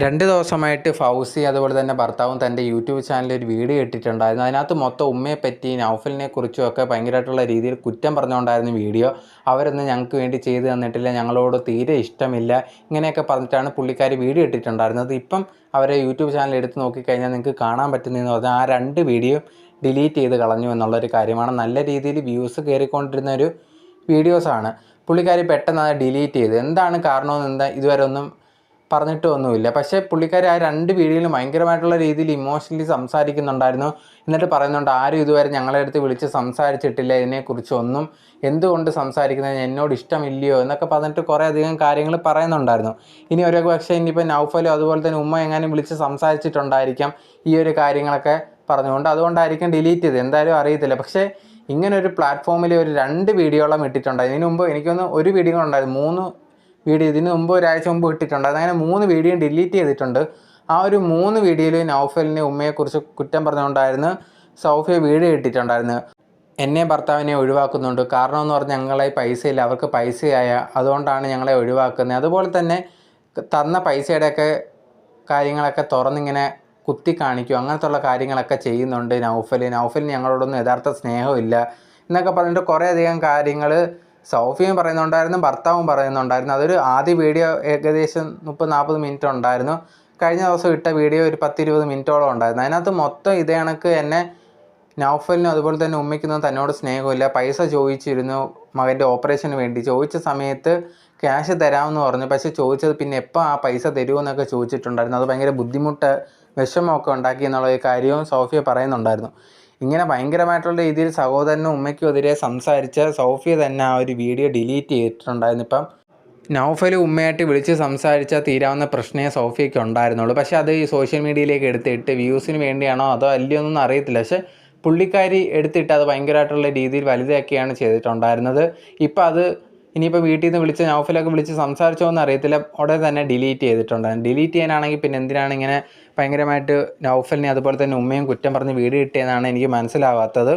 രണ്ട് ദിവസമായിട്ട് ഫൗസി അതുപോലെ തന്നെ ഭർത്താവും തന്റെ യൂട്യൂബ് ചാനലിൽ ഒരു വീഡിയോ ഇട്ടിട്ടുണ്ടായിരുന്നു. അതിനകത്ത് മൊത്തം ഉമ്മയെ പറ്റി നൗഫലിനെ കുറിച്ചും ഒക്കെ ഭയങ്കരമായിട്ടുള്ള രീതിയിൽ കുറ്റം പറഞ്ഞുകൊണ്ടായിരുന്നു വീഡിയോ. അവരൊന്നും ഞങ്ങൾക്ക് വേണ്ടി ചെയ്തു തന്നിട്ടില്ല ഞങ്ങളോട് തീരെ ഇഷ്ടമില്ല ഇങ്ങനെയൊക്കെ പറഞ്ഞിട്ടാണ് പുള്ളിക്കാർ വീഡിയോ ഇട്ടിട്ടുണ്ടായിരുന്നത്. ഇപ്പം അവരെ യൂട്യൂബ് ചാനൽ എടുത്ത് നോക്കിക്കഴിഞ്ഞാൽ നിങ്ങൾക്ക് കാണാൻ പറ്റുന്നതെന്ന് പറഞ്ഞാൽ ആ രണ്ട് വീഡിയോ ഡിലീറ്റ് ചെയ്ത് കളഞ്ഞു എന്നുള്ളൊരു കാര്യമാണ്. നല്ല രീതിയിൽ വ്യൂസ് കയറിക്കൊണ്ടിരുന്ന ഒരു വീഡിയോസാണ്. പുള്ളിക്കാരി പെട്ടെന്ന് അത് ഡിലീറ്റ് ചെയ്ത്. എന്താണ് കാരണമെന്ന് എന്താ ഇതുവരെ ഒന്നും പറഞ്ഞിട്ടൊന്നുമില്ല പക്ഷെ പുള്ളിക്കാരി ആ രണ്ട് വീഡിയോയിലും ഭയങ്കരമായിട്ടുള്ള രീതിയിൽ ഇമോഷണലി സംസാരിക്കുന്നുണ്ടായിരുന്നു. എന്നിട്ട് പറയുന്നുണ്ട് ആരും ഇതുവരെ ഞങ്ങളെ അടുത്ത് വിളിച്ച് സംസാരിച്ചിട്ടില്ല. ഇതിനെക്കുറിച്ചൊന്നും എന്തുകൊണ്ട് സംസാരിക്കുന്നത്? എന്നോട് ഇഷ്ടമില്ലയോ? എന്നൊക്കെ പറഞ്ഞിട്ട് കുറേ അധികം കാര്യങ്ങൾ പറയുന്നുണ്ടായിരുന്നു. ഇനി ഒരു പക്ഷേ ഇനിയിപ്പോൾ നൗഫലും അതുപോലെ തന്നെ ഉമ്മ എങ്ങാനും വിളിച്ച് സംസാരിച്ചിട്ടുണ്ടായിരിക്കാം ഈ ഒരു കാര്യങ്ങളൊക്കെ പറഞ്ഞുകൊണ്ട്. അതുകൊണ്ടായിരിക്കും ഡിലീറ്റ് ചെയ്ത് എന്തായാലും അറിയത്തില്ല. പക്ഷേ ഇങ്ങനെ ഒരു പ്ലാറ്റ്ഫോമിൽ ഒരു രണ്ട് വീഡിയോളം ഇട്ടിട്ടുണ്ട് ഇതിനു മുമ്പ് എനിക്കൊന്ന് ഒരു വീഡിയോ ഉണ്ടായിരുന്നു. മൂന്ന് വീഡിയോ ഇതിന് മുമ്പ് ഒരാഴ്ച മുമ്പ് ഇട്ടിട്ടുണ്ട്. അതങ്ങനെ മൂന്ന് വീഡിയോ ഡിലീറ്റ് ചെയ്തിട്ടുണ്ട്. ആ ഒരു മൂന്ന് വീഡിയോയിൽ നൗഫലിനെ ഉമ്മയെക്കുറിച്ച് കുറ്റം പറഞ്ഞുകൊണ്ടായിരുന്നു സൗഫിയ വീഡിയോ ഇട്ടിട്ടുണ്ടായിരുന്നു എന്നെ ഭർത്താവിനെ ഒഴിവാക്കുന്നുണ്ട്. കാരണം എന്ന് പറഞ്ഞാൽ ഞങ്ങളെ പൈസയില്ല. അവർക്ക് പൈസയായ അതുകൊണ്ടാണ് ഞങ്ങളെ ഒഴിവാക്കുന്നത്. അതുപോലെ തന്നെ തന്ന പൈസയുടെയൊക്കെ കാര്യങ്ങളൊക്കെ തുറന്നിങ്ങനെ കുത്തി കാണിക്കും. അങ്ങനത്തെ ഉള്ള കാര്യങ്ങളൊക്കെ ചെയ്യുന്നുണ്ട് നൗഫൽ നൗഫലിന് ഞങ്ങളോടൊന്നും യഥാർത്ഥ സ്നേഹമില്ല. എന്നൊക്കെ പറഞ്ഞിട്ട് കുറേയധികം കാര്യങ്ങൾ സൗഫിയും പറയുന്നുണ്ടായിരുന്നു ഭർത്താവും പറയുന്നുണ്ടായിരുന്നു. അതൊരു ആദ്യ വീഡിയോ ഏകദേശം മുപ്പത് നാൽപ്പത് മിനിറ്റ് ഉണ്ടായിരുന്നു. കഴിഞ്ഞ ദിവസം ഇട്ട വീഡിയോ ഒരു പത്തിരുപത് മിനിറ്റോളം ഉണ്ടായിരുന്നു. അതിനകത്ത് മൊത്തം ഇതേ കണക്ക് എന്നെ നൗഫലിനും അതുപോലെ തന്നെ ഉമ്മയ്ക്കൊന്നും തന്നോട് സ്നേഹമില്ല പൈസ ചോദിച്ചിരുന്നു മകന്റെ ഓപ്പറേഷന് വേണ്ടി. ചോദിച്ച സമയത്ത് ക്യാഷ് തരാമെന്ന് പറഞ്ഞു. പക്ഷെ ചോദിച്ചത് പിന്നെ എപ്പോൾ ആ പൈസ തരുമെന്നൊക്കെ ചോദിച്ചിട്ടുണ്ടായിരുന്നു. അത് ഭയങ്കര ബുദ്ധിമുട്ട് വിഷമമൊക്കെ ഉണ്ടാക്കി എന്നുള്ള കാര്യവും സോഫിയ പറയുന്നുണ്ടായിരുന്നു. ഇങ്ങനെ ഭയങ്കരമായിട്ടുള്ള രീതിയിൽ സഹോദരനും ഉമ്മയ്ക്കും എതിരെ സംസാരിച്ച സോഫിയ തന്നെ ആ ഒരു വീഡിയോ ഡിലീറ്റ് ചെയ്തിട്ടുണ്ടായിരുന്നു. ഇപ്പം നൗഫൽ ഉമ്മയായിട്ട് വിളിച്ച് സംസാരിച്ചാൽ തീരാവുന്ന പ്രശ്നമേ സോഫിയയ്ക്ക് ഉണ്ടായിരുന്നുള്ളൂ. പക്ഷേ അത് ഈ സോഷ്യൽ മീഡിയയിലേക്ക് എടുത്തിട്ട് വ്യൂസിന് വേണ്ടിയാണോ അതോ അല്ലയോ അറിയത്തില്ല. പക്ഷേ പുള്ളിക്കാരി എടുത്തിട്ട് അത് ഭയങ്കരമായിട്ടുള്ള രീതിയിൽ വലുതാക്കിയാണ് ചെയ്തിട്ടുണ്ടായിരുന്നത്. ഇപ്പം അത് ഇനിയിപ്പോൾ വീട്ടിൽ നിന്ന് വിളിച്ച് നൗഫലൊക്കെ വിളിച്ച് സംസാരിച്ചോ എന്ന് അറിയത്തില്ല. ഉടനെ തന്നെ ഡിലീറ്റ് ചെയ്തിട്ടുണ്ട്. ഡിലീറ്റ് ചെയ്യാനാണെങ്കിൽ പിന്നെ എന്തിനാണ് ഇങ്ങനെ ഭയങ്കരമായിട്ട് നൗഫലിനെ അതുപോലെ തന്നെ ഉമ്മയും കുറ്റം പറഞ്ഞ് വീഡിയോ ഇട്ടതെന്നാണ് എനിക്ക് മനസ്സിലാവാത്തത്.